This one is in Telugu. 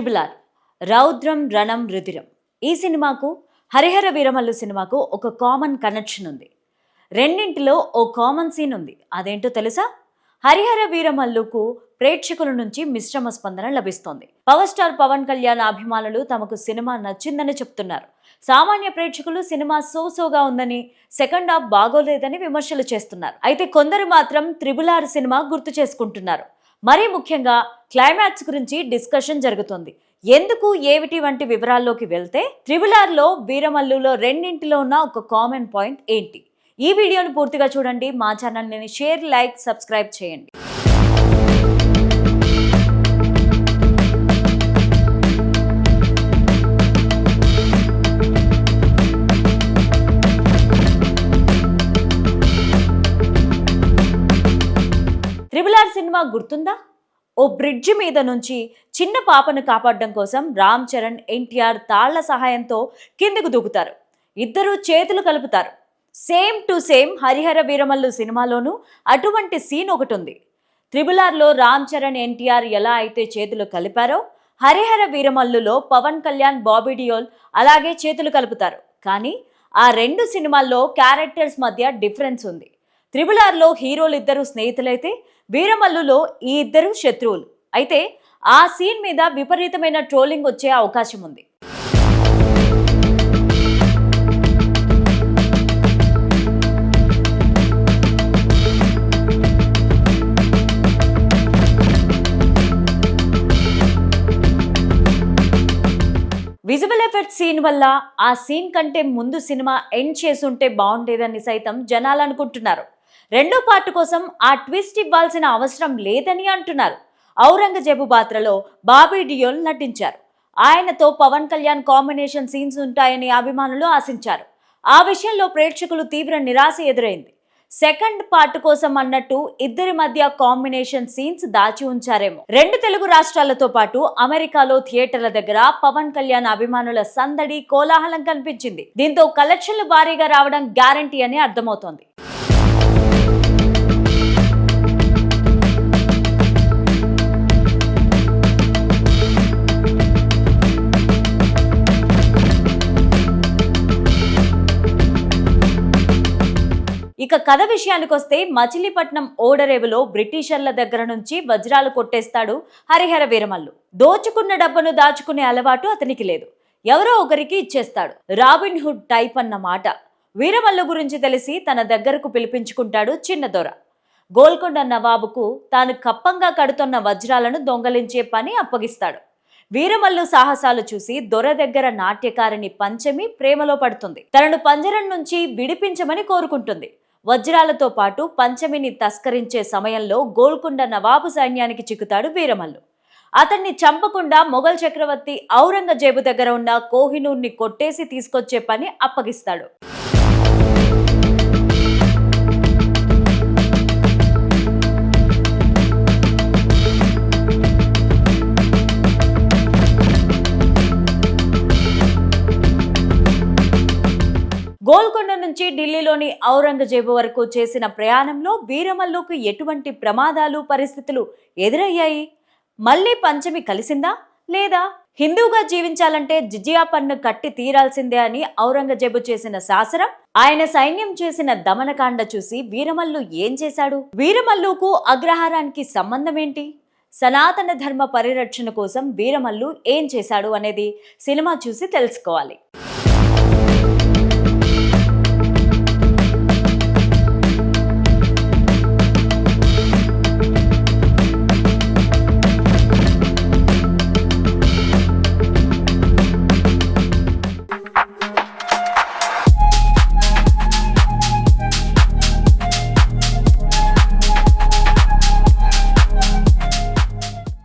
Triple R రౌద్రం రణం రుధిరం. ఈ సినిమాకు హరిహర వీరమల్లు సినిమాకు ఒక కామన్ కనెక్షన్ ఉంది. రెండింటిలో ఓ కామన్ సీన్ ఉంది. అదేంటో తెలుసా? హరిహర వీరమల్లుకు ప్రేక్షకుల నుంచి మిశ్రమ స్పందన లభిస్తోంది. పవర్ స్టార్ పవన్ కళ్యాణ్ అభిమానులు తమకు సినిమా నచ్చిందని చెప్తున్నారు. సామాన్య ప్రేక్షకులు సినిమా సో సోగా ఉందని సెకండ్ హాఫ్ బాగోలేదని విమర్శలు చేస్తున్నారు. అయితే కొందరు మాత్రం త్రిబుల్ ఆర్ సినిమా గుర్తు చేసుకుంటున్నారు. మరీ ముఖ్యంగా క్లైమాక్స్ గురించి డిస్కషన్ జరుగుతుంది. ఎందుకు ఏమిటి వంటి వివరాల్లోకి వెళ్తే త్రిబులార్లో వీరమల్లులో రెండింటిలో ఉన్న ఒక కామన్ పాయింట్ ఏంటి? ఈ వీడియోను పూర్తిగా చూడండి. మా ఛానల్ని షేర్ లైక్ సబ్స్క్రైబ్ చేయండి. రెగ్యులర్ సినిమా గుర్తుందా? ఓ బ్రిడ్జి మీద నుంచి చిన్న పాపను కాపాడడం కోసం రామ్ చరణ్ ఎన్టీఆర్ తాళ్ళ సహాయంతో కిందకు దూకుతారు. ఇద్దరు చేతులు కలుపుతారు. Same to same Harihara Veeramallu సినిమాలోనూ అటువంటి సీన్ ఒకటి ఉంది త్రిబులార్లో రామ్ చరణ్ ఎన్టీఆర్ ఎలా అయితే చేతులు కలిపారో హరిహర వీరమల్లులో పవన్ కళ్యాణ్ బాబీ డియోల్ అలాగే చేతులు కలుపుతారు. కానీ ఆ రెండు సినిమాల్లో క్యారెక్టర్స్ మధ్య డిఫరెన్స్ ఉంది. త్రిబుల్ ఆర్లో హీరోలు స్నేహితులైతే వీరమల్లులో ఈ ఇద్దరు శత్రువులు. అయితే ఆ సీన్ మీద విపరీతమైన ట్రోలింగ్ వచ్చే అవకాశం ఉంది. విజువల్ ఎఫెక్ట్ సీన్ వల్ల ఆ సీన్ కంటే ముందు సినిమా ఎండ్ చేసుంటే బాగుండేదని సైతం జనాలు అనుకుంటున్నారు. రెండో పార్ట్ కోసం ఆ ట్విస్ట్ ఇవ్వాల్సిన అవసరం లేదని అంటున్నారు. ఔరంగజేబు పాత్రలో బాబీ డియోల్ నటించారు. ఆయనతో పవన్ కళ్యాణ్ కాంబినేషన్ సీన్స్ ఉంటాయని అభిమానులు ఆశించారు. ఆ విషయంలో ప్రేక్షకులు తీవ్ర నిరాశ ఎదురైంది. సెకండ్ పార్ట్ కోసం అన్నట్టు ఇద్దరి మధ్య కాంబినేషన్ సీన్స్ దాచి ఉంచారేమో. రెండు తెలుగు రాష్ట్రాలతో పాటు అమెరికాలో థియేటర్ల దగ్గర పవన్ కళ్యాణ్ అభిమానుల సందడి కోలాహలం కనిపించింది. దీంతో కలెక్షన్లు భారీగా రావడం గ్యారంటీ అని అర్థమవుతోంది. ఇక కథ విషయానికి వస్తే మచిలీపట్నం ఓడరేవులో బ్రిటిషర్ల దగ్గర నుంచి వజ్రాలు కొట్టేస్తాడు హరిహర వీరమల్లు. దోచుకున్న డబ్బును దాచుకునే అలవాటు అతనికి లేదు. ఎవరో ఒకరికి ఇచ్చేస్తాడు. రాబిన్ హుడ్ టైప్ అన్న మాట. వీరమల్లు గురించి తెలిసి తన దగ్గరకు పిలిపించుకుంటాడు చిన్న దొర. గోల్కొండ నవాబుకు తాను కప్పంగా కడుతున్న వజ్రాలను దొంగలించే పని అప్పగిస్తాడు. వీరమల్లు సాహసాలు చూసి దొర దగ్గర నాట్యకారిణి పంచమి ప్రేమలో పడుతుంది. తనను పంజరం నుంచి విడిపించమని కోరుకుంటుంది. వజ్రాలతో పాటు పంచమిని తస్కరించే సమయంలో గోల్కొండ నవాబు సైన్యానికి చిక్కుతాడు వీరమల్లు. అతన్ని చంపకుండా మొఘల్ చక్రవర్తి ఔరంగజేబు దగ్గర ఉన్న కోహినూర్ని కొట్టేసి తీసుకొచ్చే పని అప్పగిస్తాడు. గోల్కొండ నుంచి ఢిల్లీలోని ఔరంగజేబు వరకు చేసిన ప్రయాణంలో వీరమల్లుకు ఎటువంటి ప్రమాదాలు పరిస్థితులు ఎదురయ్యాయి? మళ్ళీ పంచమి కలిసిందా లేదా? హిందూగా జీవించాలంటే జిజియా పన్ను కట్టి తీరాల్సిందే అని ఔరంగజేబు చేసిన శాసనం ఆయన సైన్యం చేసిన దమనకాండ చూసి వీరమల్లు ఏం చేశాడు? వీరమల్లుకు అగ్రహారానికి సంబంధం ఏంటి సనాతన ధర్మ పరిరక్షణ కోసం వీరమల్లు ఏం చేశాడు అనేది సినిమా చూసి తెలుసుకోవాలి.